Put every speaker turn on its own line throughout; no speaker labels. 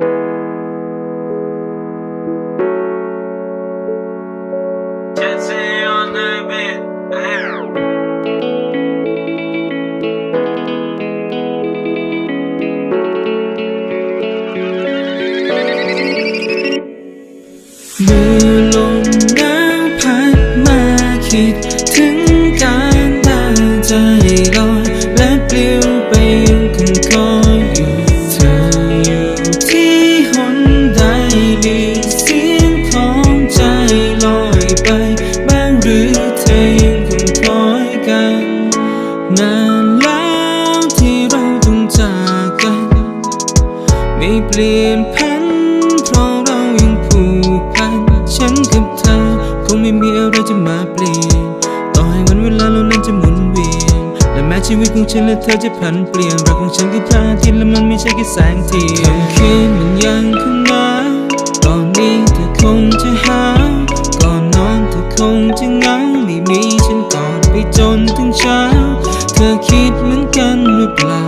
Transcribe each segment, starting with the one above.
Thank you. ไม่เปลี่ยนพันเพราะเรายังผูกพัน ฉันกับเธอ คงไม่มีอะไรจะมาเปลี่ยน ต่อให้วันเวลาเรานั้นจะหมุนเวียน และแม้ชีวิตของฉันและเธอจะผันเปลี่ยนรักของฉันคือพระอาทิตย์และมันไม่ใช่แค่แสงเทียนคำคืนมันยังคงหนาวตอนนี้เธอคงจะหาวก่อนนอนเธอคงจะเหงาไม่มีฉันก่อนไปจนถึงเช้า เธอคิดเหมือนกันหรือเปล่า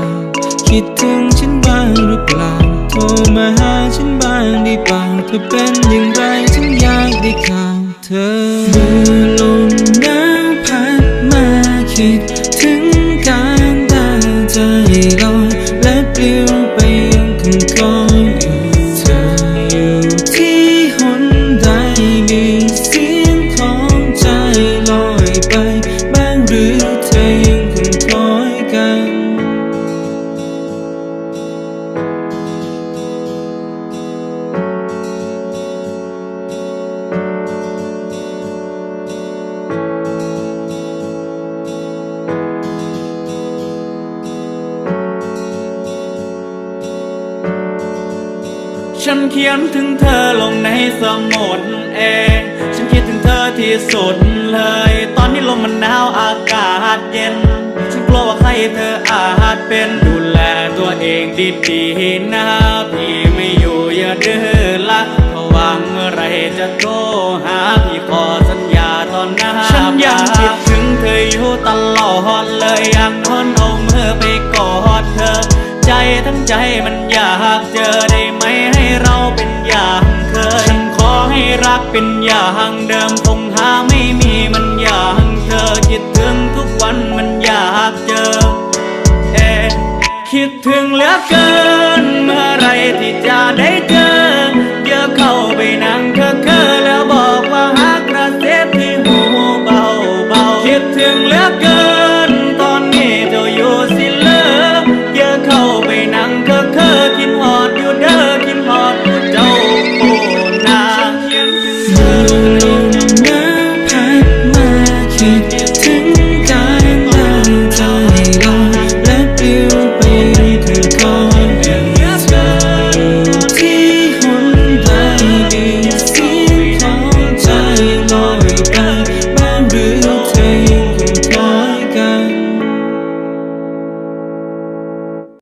คิดถึงฉันบ้างหรือเปล่า รมาหาฉันบ้างได้ป่าเธอเป็นอย่างไรฉันอยากได้ข่าวเธอเมื่อลมหนาวพัดมาคิด
ฉันเขียนถึงเธอลงในสมุดเอง ฉันคิดถึงเธอที่สุดเลย ตอนนี้ลมมันหนาวอากาศเย็น ฉันกลัวว่าใครเธออาจเป็นดูแลตัวเองดีๆนะพี่ไม่อยู่อย่าดื้อละพระว่างเมื่อไรจะโทรหาพี่ขอสัญญาตอนหน้าฉันยังคิดถึงเธออยู่ตลอดเลยอยากทนเอามือไปกอดเธอ ใจทั้งใจมันอยากเจอ เป็นอย่างเดิมคงหาไม่มีมันอย่างเธอคิดถึงทุกวันมันอยากเจอ เอ๊คิดถึงเหลือเกิน เมื่อไรที่จะได้เจอเยอะเข้าไปนั่ง